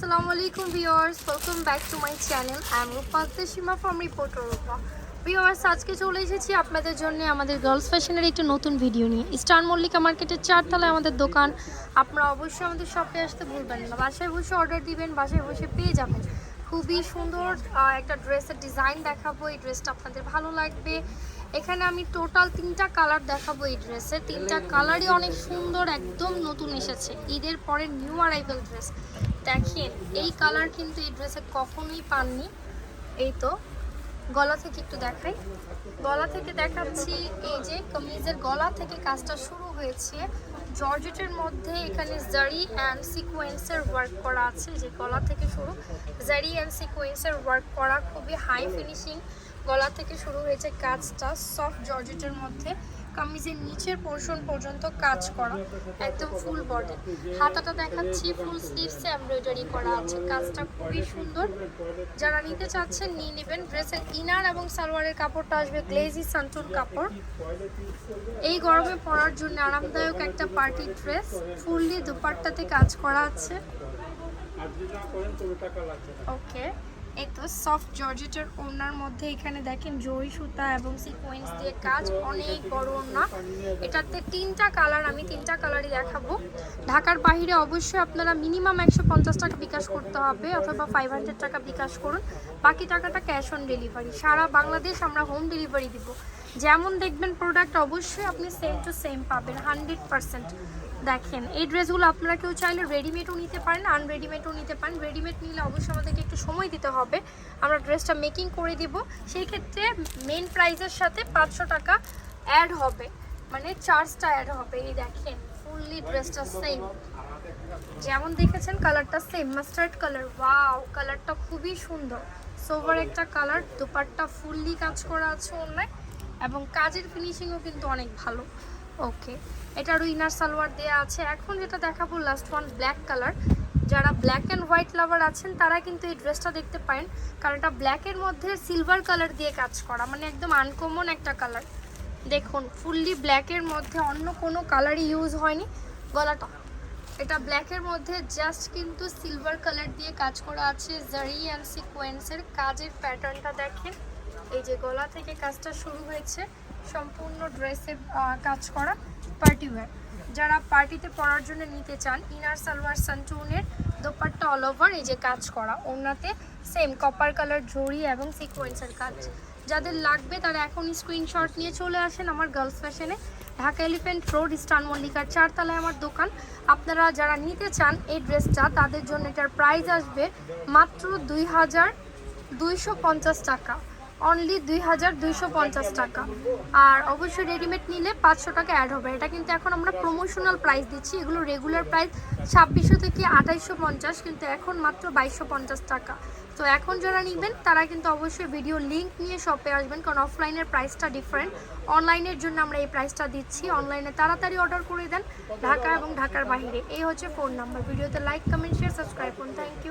আসসালামু আলাইকুম viewers welcome back to my channel I am Rupa Seema from reporter Rupa viewers, আজকে চলে এসেছি আপনাদের জন্য আমাদের গার্লস ফ্যাশনের একটি নতুন ভিডিও নিয়ে। স্টার মল্লিকা মার্কেটের চারতলায় আমাদের দোকান। আপনারা অবশ্যই আমাদের শপে আসতে ভুলবেন না। বাসায় বসে অর্ডার দিবেন, বাসায় বসে পেয়ে যাবেন। খুবই সুন্দর একটা ড্রেসের ডিজাইন দেখাবো। এই ড্রেসটা আপনাদের ভালো লাগবে। এখানে আমি টোটাল তিনটা কালার দেখাবো এই ড্রেসের তিনটা কালারই অনেক সুন্দর, একদম নতুন এসেছে। ঈদের পরে নিউ অ্যারাইভেল ড্রেস দেখেন, এই কালার কিন্তু এই ড্রেসে কখনোই পাননি। এই তো, গলা থেকে একটু দেখাই। গলা থেকে দেখাচ্ছি, এই যে কামিজের গলা থেকে কাজটা শুরু হয়েছে। জর্জেটের মধ্যে এখানে জারি অ্যান্ড সিকোয়েন্সের ওয়ার্ক করা আছে যে গলা থেকে শুরু। জারি অ্যান্ড সিকোয়েন্সের ওয়ার্ক করা খুবই হাই ফিনিশিং গলা থেকে শুরু হয়েছে কাজটা সফট জর্জেটের মধ্যে। কামিজের নিচের পোর্শন পর্যন্ত কাজ করা, একদম ফুল বডি হাতাটা দেখাচ্ছি ফুল স্লিভসে এমব্রয়ডারি করা আছে। কাজটা খুবই সুন্দর। যারা নিতে চাচ্ছেন, নিয়ে নেবেন। ড্রেসের ইনার এবং সালোয়ারের কাপড়টা আসবে গ্লেজি সান্টুন কাপড়। এই গরমে পরার জন্য আরামদায়ক একটা পার্টি ড্রেস ফুললি দুপাট্টাতে কাজ করা আছে। ওকে তো সফট জর্জেটের ওড়নার মধ্যে এখানে দেখেন জরি সুতা এবং সিকোয়েন্স দিয়ে কাজ অনেক বড় ওড়না। এটাতে তিনটা কালার আমি তিনটা কালারই দেখাবো। ঢাকার বাইরে অবশ্যই আপনারা মিনিমাম একশো পঞ্চাশ টাকা বিকাশ করতে হবে অথবা ফাইভ হান্ড্রেড টাকা বিকাশ করুন। বাকি টাকাটা ক্যাশ অন ডেলিভারি সারা বাংলাদেশ আমরা হোম ডেলিভারি দিব। যেমন দেখবেন প্রোডাক্ট অবশ্যই আপনি সেম টু সেম পাবেন হান্ড্রেড পার্সেন্ট দেখেন, এই ড্রেসগুলো আপনারা কেউ চাইলে রেডিমেডও নিতে পারেন আনরেডিমেডও নিতে পারেন। রেডিমেড নিলে অবশ্যই আমাদেরকে একটু সময় দিতে হবে। আমরা ড্রেসটা মেকিং করে দিব। সেই ক্ষেত্রে মেন প্রাইসের সাথে পাঁচশো টাকা অ্যাড হবে। মানে চার্জটা অ্যাড হবে। এই দেখেন ফুললি ড্রেসটা সেম যেমন দেখেছেন কালারটা সেম মাস্টার্ড কালার ওয়াও কালারটা খুবই সুন্দর। সোভার একটা কালার দুপাট্টা ফুললি কাজ করা আছে অন্যায় এবং কাজের ফিনিশিংও কিন্তু অনেক ভালো। ওকে এটারও ইনার সালোয়ার দেওয়া আছে। এখন যেটা দেখাবো লাস্ট ওয়ান ব্ল্যাক কালার যারা ব্ল্যাক অ্যান্ড হোয়াইট লাভার আছেন, তারা কিন্তু এই ড্রেসটা দেখতে পারেন। কারণ এটা ব্ল্যাকের মধ্যে সিলভার কালার দিয়ে কাজ করা। মানে একদম আনকমন একটা কালার দেখুন ফুললি ব্ল্যাকের মধ্যে অন্য কোনো কালারই ইউজ হয়নি। গলাটা এটা ব্ল্যাকের মধ্যে জাস্ট কিন্তু সিলভার কালার দিয়ে কাজ করা আছে। জারি অ্যান্ড সিকোয়েন্সের কাজের প্যাটার্নটা দেখেন। এই যে গলা থেকে কাজটা শুরু হয়েছে, সম্পূর্ণ ড্রেসে কাজ করা পার্টি ওয়্যার। যারা পার্টিতে পরার জন্য নিতে চান, ইনার, সালোয়ার, সানটুনের দোপাট্টা অল ওভার এই যে কাজ করা, ওনাতে সেম কপার কালার জড়ি এবং সিকোয়েন্সের কাজ। যাদের লাগবে তারা এখন স্ক্রিনশট নিয়ে চলে আসেন আমার গার্লস ফ্যাশনে ঢাকা এলিফেন্ট রোড স্টান মল্লিকার চারতলায় আমার দোকান। আপনারা যারা নিতে চান এই ড্রেসটা, তাদের জন্য এটার প্রাইস আসবে মাত্র দুই হাজার দুইশো পঞ্চাশ টাকা। অনলি দুই হাজার দুইশো পঞ্চাশ টাকা। আর অবশ্যই রেডিমেড নিলে পাঁচশো টাকা অ্যাড হবে। এটা কিন্তু এখন আমরা প্রমোশনাল প্রাইস দিচ্ছি। এগুলো রেগুলার প্রাইস ছাব্বিশশো থেকে আঠাইশশো পঞ্চাশ, কিন্তু এখন মাত্র বাইশশো পঞ্চাশ টাকা। তো এখন যারা নেবেন, তারা কিন্তু অবশ্যই ভিডিও লিঙ্ক নিয়ে শপে আসবেন, কারণ অফলাইনের প্রাইসটা ডিফারেন্ট অনলাইনের জন্য আমরা এই প্রাইসটা দিচ্ছি। অনলাইনে তাড়াতাড়ি অর্ডার করে দেন ঢাকা এবং ঢাকার বাইরে। এই হচ্ছে ফোন নাম্বার ভিডিওতে লাইক কমেন্ট শেয়ার সাবস্ক্রাইব করুন। Thank you